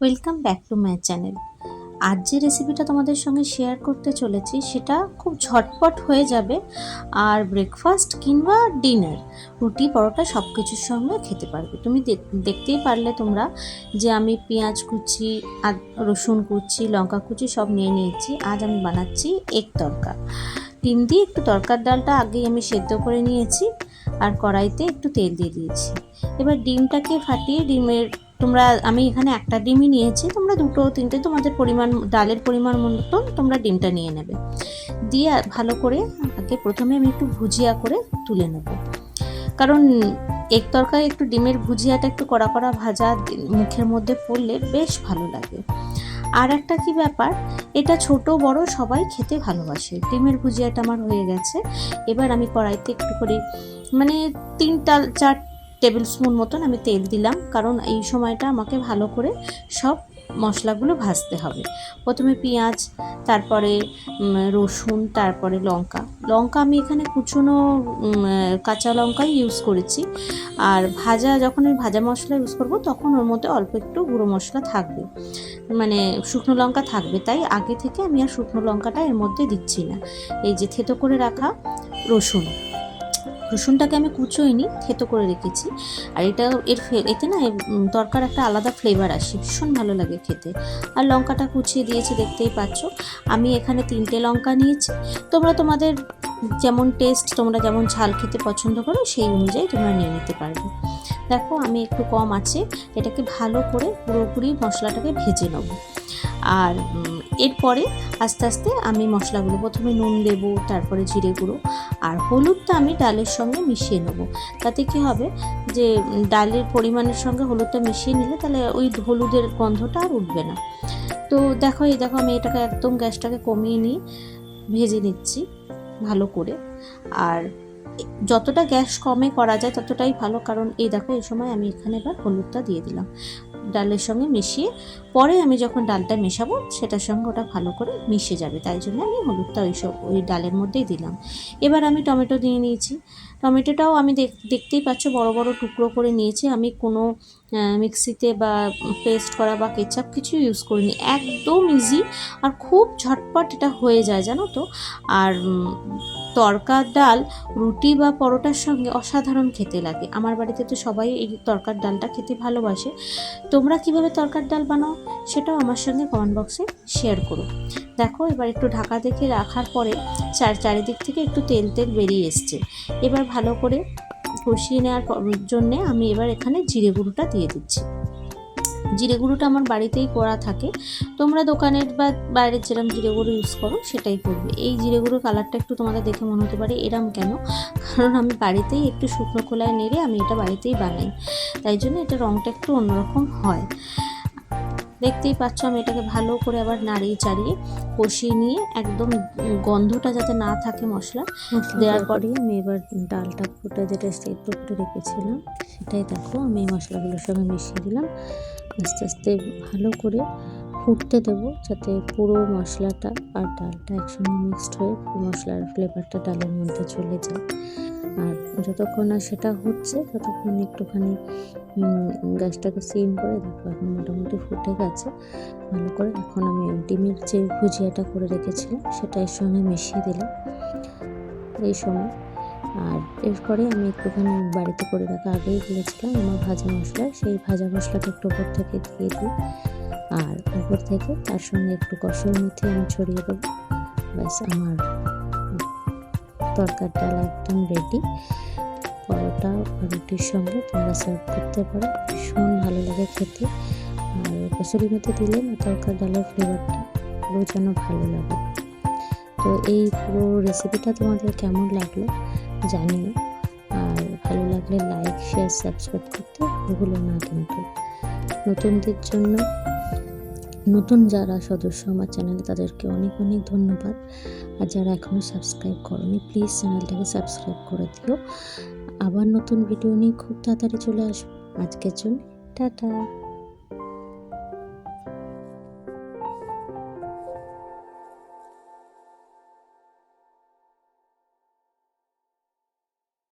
Welcome back to my channel আজ যে রেসিপিটা তোমাদের সঙ্গে শেয়ার করতে চলেছি, সেটা খুব ঝটপট হয়ে যাবে। আর ব্রেকফাস্ট কিংবা ডিনার রুটি, পরোটা সব কিছুর সঙ্গে খেতে পারবে। তুমি দেখ- দেখতেই পারলে তোমরা যে আমি পেঁয়াজ কুচি রসুন কুচি, লঙ্কা কুচি সব নিয়ে নিয়েছি। আজ আমি বানাচ্ছি এক তরকা। ডিম দিয়ে একটু তরকার ডালটা আগেই আমি সেদ্ধ করে নিয়েছি, আর কড়াইতে একটু তেল দিয়ে দিয়েছি। এবার ডিমটাকে ফাটিয়ে ডিমের তোমরা, আমি এখানে একটা ডিমই নিয়েছি, তোমরা দুটো তিনটে, তোমাদের পরিমাণ, ডালের পরিমাণ মতন তোমরা ডিমটা নিয়ে নেবে। দিয়ে ভালো করে আগে প্রথমে আমি একটু ভুজিয়া করে তুলে নেব। কারণ এক তরকারি একটু ডিমের ভুজিয়াটা একটু কড়া কড়া ভাজা, মুখের মধ্যে পড়লে বেশ ভালো লাগে। আর একটা কি ব্যাপার, এটা ছোট বড় সবাই খেতে ভালোবাসে। ডিমের ভুজিয়াটা আমার হয়ে গেছে। এবার আমি কড়াইতে একটু করে মানে তিনটা চার টেবিল স্পুন মতন আমি তেল দিলাম, কারণ এই সময়টা আমাকে ভালো করে সব মশলাগুলো ভাজতে হবে। প্রথমে পেঁয়াজ, তারপরে রসুন, তারপরে লঙ্কা। লঙ্কা আমি এখানে কুচনো কাঁচা লঙ্কাই ইউজ করেছি। আর ভাজা, যখন আমি ভাজা মশলা ইউজ করব, তখন ওর মধ্যে অল্প একটু গুঁড়ো মশলা থাকবে। মানে শুকনো লঙ্কা থাকবে, তাই আগে থেকে আমি আর শুকনো লঙ্কাটা এর মধ্যে দিচ্ছি না। এই যে থেতো করে রাখা রসুন। রসুনটাকে আমি কুচোইনি, থেতো করে রেখেছি। আর এটা এর এতে না দরকার একটা আলাদা ফ্লেভার আসে, ভীষণ ভালো লাগে খেতে। আর লঙ্কাটা কুচিয়ে দিয়েছি, দেখতেই পাচ্ছ। আমি এখানে তিনটে লঙ্কা নিয়েছি। তোমরা তোমাদের যেমন টেস্ট তোমরা যেমন ঝাল খেতে পছন্দ করো, সেই অনুযায়ী তোমরা নিয়ে নিতে পারবে। দেখো আমি একটু কম আছে, এটাকে ভালো করে পুরোপুরি মশলাটাকে ভেজে নেব। আর এরপরে আস্তে আস্তে আমি মশলাগুলো প্রথমে নুন দেবো, তারপরে জিরে গুঁড়ো, আর হলুদটা আমি ডালের সঙ্গে মিশিয়ে নেব। তাতে কি হবে যে, ডালের পরিমাণের সঙ্গে হলুদটা মিশিয়ে নিলে তাহলে ওই হলুদের গন্ধটা আর উঠবে না। তো দেখো, এই দেখো আমি এটাকে একদম গ্যাসটাকে কমিয়ে নিয়ে ভেজে নিচ্ছি ভালো করে। আর যতটা গ্যাস কমে করা যায় ততটাই ভালো। কারণ এই দেখো, এই সময় আমি এখানে এবার হলুদটা দিয়ে দিলাম। ডালের সঙ্গে মিশিয়ে পরে আমি যখন ডালটা মেশাবো, সেটার সঙ্গে ওটা ভালো করে মিশে যাবে। তাই জন্য আমি হলুদটা ওই সব, ওই ডালের মধ্যেই দিলাম। এবার আমি টমেটো দিয়ে নিয়েছি। টমেটোটাও আমি দেখ- দেখতেই পাচ্ছ বড় বড় টুকরো করে নিয়েছি। আমি কোনো মিক্সিতে বা পেস্ট করা বা কেচাপ কিছু ইউজ করিনি। একদম ইজি আর খুব ঝটপট এটা হয়ে যায়, জানো তো। আর তরকার ডাল, রুটি বা পরোটার সঙ্গে অসাধারণ খেতে লাগে। আমার বাড়িতে তো সবাই এই তরকার ডালটা খেতে ভালোবাসে। তোমরা কীভাবে তরকার ডাল বানাও সেটাও আমার সঙ্গে কমেন্ট বক্সে শেয়ার করো। দেখো, এবার একটু ঢাকা দেখে রাখার পরে চার, চারিদিক থেকে একটু তেল তেল বেরিয়ে এসছে। এবার ভালো করে কষিয়ে নেওয়ার জন্যে আমি এবার এখানে জিরে গুঁড়োটা দিয়ে দিচ্ছি। জিরে গুঁড়োটা আমার বাড়িতেই করা থাকে। তোমরা দোকানের বা বাইরের যেরকম জিরে গুঁড়ো ইউজ করো সেটাই করবে। এই জিরে গুঁড়োর কালারটা একটু তোমাদের দেখে মনে হতে পারে এরম কেন? কারণ আমি বাড়িতেই একটু শুকনো খোলায় নেড়ে আমি এটা বাড়িতেই বানাই। তাই জন্য এটা রঙটা একটু অন্যরকম হয়। দেখতেই পাচ্ছ আমি এটাকে ভালো করে আবার নাড়িয়ে চাড়িয়ে কষিয়ে নিয়ে একদম গন্ধটা যাতে না থাকে মশলা দেওয়ার পরেই আমি এবার ডালটা ফুটে যেটা সেদ্ধ করে রেখেছিলাম সেটাই দেখো আমি এই মশলাগুলোর সঙ্গে মিশিয়ে দিলাম। আস্তে আস্তে ভালো করে ফুটতে দেবো যাতে পুরো মশলাটা আর ডালটা একসঙ্গে মিক্সড হয়ে মশলার ফ্লেভারটা ডালের মধ্যে চলে যায়। আর যতক্ষণ না সেটা হচ্ছে, ততক্ষণ একটুখানি গ্যাসটাকে সিম করে দেখো এখন মোটামুটি ফুটে গেছে। ভালো করে এখন আমি ডিমের যে ভুজিয়াটা করে রেখেছিলাম সেটা এর সঙ্গে মিশিয়ে দিলাম। এই সময় আর এরপরে আমি একটুখানি বাড়িতে করে রাখা আগেই বলেছিলাম আমার ভাজা মশলা। সেই ভাজা মশলাটা একটু ওপর থেকে দিয়ে দিই। আর উপর থেকে তার সঙ্গে একটু কষুর মেথি আমি ছড়িয়ে দেবো। ব্যাস, আমার তরকার ডাল একদম রেডি পরোটা রুটির সঙ্গে তোমরা সার্ভ করতে পারো। ভীষণ ভালো লাগে খেতে। আর কসুরি মেথি দিলে তরকার ডালের ফ্লেভারটা আরও যেন ভালো লাগে। তো এই পুরো রেসিপিটা তোমাদের কেমন লাগল? জানিও আর ভালো লাগলে লাইক শেয়ার সাবস্ক্রাইব করতে ভুলো না কিন্তু। নতুনদের জন্য নতুন যারা সদস্য আমার চ্যানেলে তাদেরকে অনেক অনেক ধন্যবাদ। আর যারা এখনও সাবস্ক্রাইব করনি প্লিজ চ্যানেলটাকে সাবস্ক্রাইব করে দিও। আবার নতুন ভিডিও নিয়ে খুব তাড়াতাড়ি চলে আসব। আজকের জন্য টাটা।